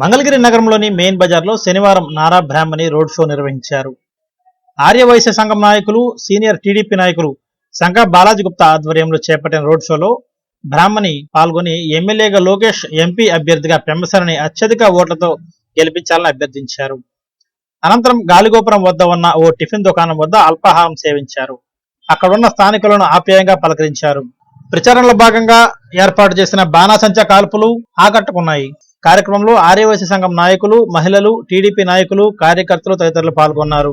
మంగళగిరి నగరంలోని మెయిన్ బజార్లో శనివారం నారా బ్రాహ్మణి రోడ్ షో నిర్వహించారు. ఆర్యవైశ్య సంఘం నాయకులు సీనియర్ టీడీపీ నాయకులు శంక బాలాజీ గుప్తా ఆధ్వర్యంలో చేపట్టిన రోడ్ షోలో బ్రాహ్మణి పాల్గొని ఎమ్మెల్యేగా లోకేష్ ఎంపీ అభ్యర్థిగా పెంబసరని అత్యధిక ఓట్లతో గెలిపించాలని అభ్యర్థించారు. అనంతరం గాలిగోపురం వద్ద ఉన్న ఓ టిఫిన్ దుకాణం వద్ద అల్పాహారం సేవించారు. అక్కడున్న స్థానికులను ఆప్యాయంగా పలకరించారు. ప్రచారంలో భాగంగా ఏర్పాటు చేసిన బాణాసంచా కాల్పులు ఆకట్టుకున్నాయి. కార్యక్రమంలో ఆర్యవైశ్య సంఘం నాయకులు మహిళలు టీడీపీ నాయకులు కార్యకర్తలు తదితరులు పాల్గొన్నారు.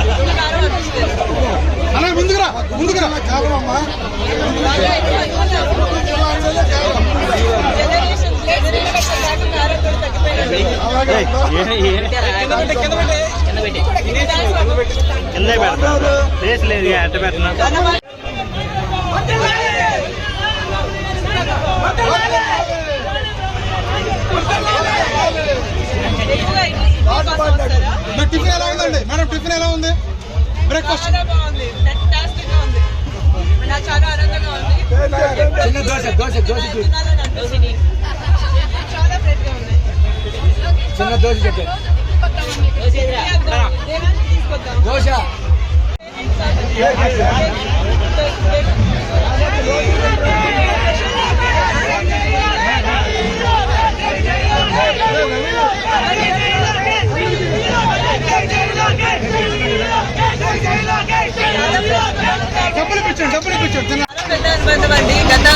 ఇప్పుడు కారం అనిపిస్తుంది బాగా ఎక్కువ అయిపోతారు. జనరేషన్ జనరేషన్ దాకా కారం కూడా తగ్గిపోయినట్టు కింద పెడతా ప్లేస్ లేదు అట్ట పెట్టినా. టిఫిన్ ఎలా ఉందండి మేడం టిఫిన్ ఎలా ఉంది బ్రేక్ఫాస్ట్ చాలా బాగుంది ఫెంటాస్టిక్గా ఉంది నాకు చాలా ఆనందంగా ఉంది చిన్న దోశ దోశ దోశ తినాలని అనిపిస్తుంది. చాలా ఫ్రెష్గా ఉంది చిన్న దోశ చెప్పే దేవాన్ని తీసుకొద్దాం దోశ పెద్ద అనుబంధం అండి గత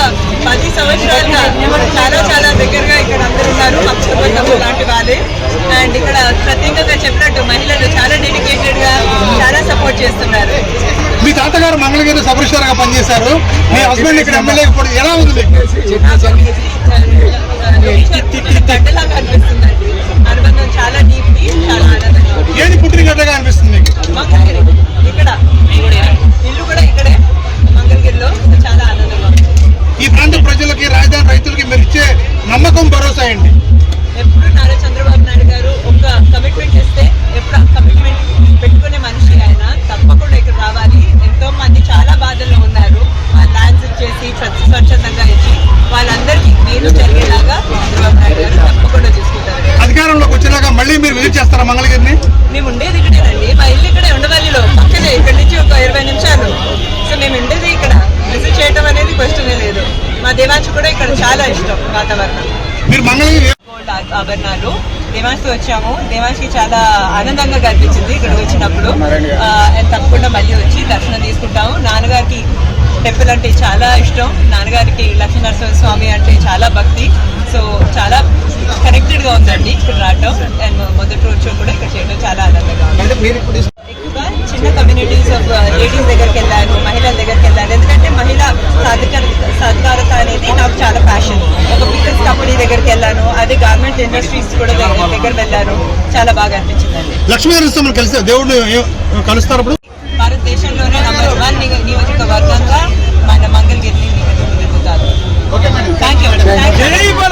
పది సంవత్సరాలుగా చాలా చాలా దగ్గరగా ఇక్కడ అందరూ ఉన్నారు. అక్షరబంధం లాంటి వాళ్ళే. అండ్ ఇక్కడ ప్రత్యేకంగా చెప్పినట్టు మహిళలు చాలా డెడికేటెడ్గా చాలా సపోర్ట్ చేస్తున్నారు. మీ తాతగారు మంగళగిరి సబ్ రిజిస్టర్గా పనిచేశారు. మీ హస్బెండ్ ఇక్కడ ఎమ్మెల్యే ఎలా ఉంది అనిపిస్తుందండి. అనుబంధం చాలా డీప్లీ చాలా ఆనందంగా ఉంది. ఏది పుట్టినగడ్డగా అనిపిస్తుంది నమ్మకం భరోసా ఏంటి? ఎప్పుడు నారా చంద్రబాబు నాయుడు గారు ఒక కమిట్మెంట్ ఇస్తే ఎప్పుడు ఆ కమిట్మెంట్ పెట్టుకునే మనిషి ఆయన తప్పకుండా ఇక్కడ రావాలి. ఎంతో మంది చాలా బాధల్లో ఉన్నారు. ఆ ల్యాండ్స్ ఇచ్చేసి స్వచ్ఛ- స్వచ్ఛందంగా ఇచ్చి వాళ్ళందరికీ మేలు జరిగేలాగా చంద్రబాబు నాయుడు గారు తప్పకుండా చూసుకుంటారు. అధికారంలోకి వచ్చేలాగా మళ్ళీ మీరు విజిట్ చేస్తారా మంగళగిరిని? మేము ఉండేది ఇక్కడేనండి. మా ఇల్లు ఇక్కడే ఉండవల్లిలో పక్కనే ఇక్కడ నుంచి ఒక ఇరవై నిమిషాలు. సో మేము ఉండేది ఇక్కడ. దేవాంశ కూడా ఇక్కడ చాలా ఇష్టం వాతావరణం. గోల్డ్ ఆభరణాలు. దేవాంశ్కి వచ్చాము. దేవాంశ్కి చాలా ఆనందంగా కనిపించింది ఇక్కడ వచ్చినప్పుడు. తప్పకుండా మళ్ళీ వచ్చి దర్శనం తీసుకుంటాము. నాన్నగారికి టెంపుల్ అంటే చాలా ఇష్టం. నాన్నగారికి లక్ష్మీనరసింహ స్వామి అంటే చాలా భక్తి. సో చాలా కనెక్టెడ్గా ఉందండి ఇక్కడ రావడం అండ్ మొదటి రోజు కూడా ఇక్కడ చేయడం చాలా ఆనందంగా ఉంది. చిన్న కమ్యూనిటీస్ ఆఫ్ లేడీస్ దగ్గరికి వెళ్ళాను మహిళల దగ్గరికి వెళ్ళాను ఎందుకంటే మహిళ సాధికార సాధికారత అనేది నాకు చాలా ప్యాషన్ ఒక పికల్స్ కంపెనీ దగ్గరికి వెళ్ళాను అదే గార్మెంట్ ఇండస్ట్రీస్ కూడా దగ్గర దగ్గర వెళ్ళాను. చాలా బాగా అనిపించిందండి. లక్ష్మీ కలిసి దేవుడిని ఏ- కలుస్తారు భారతదేశంలోనే నంబర్ వన్ నియోజకవర్గంగా మన మంగళగిరిని థ్యాంక్ యూ యూ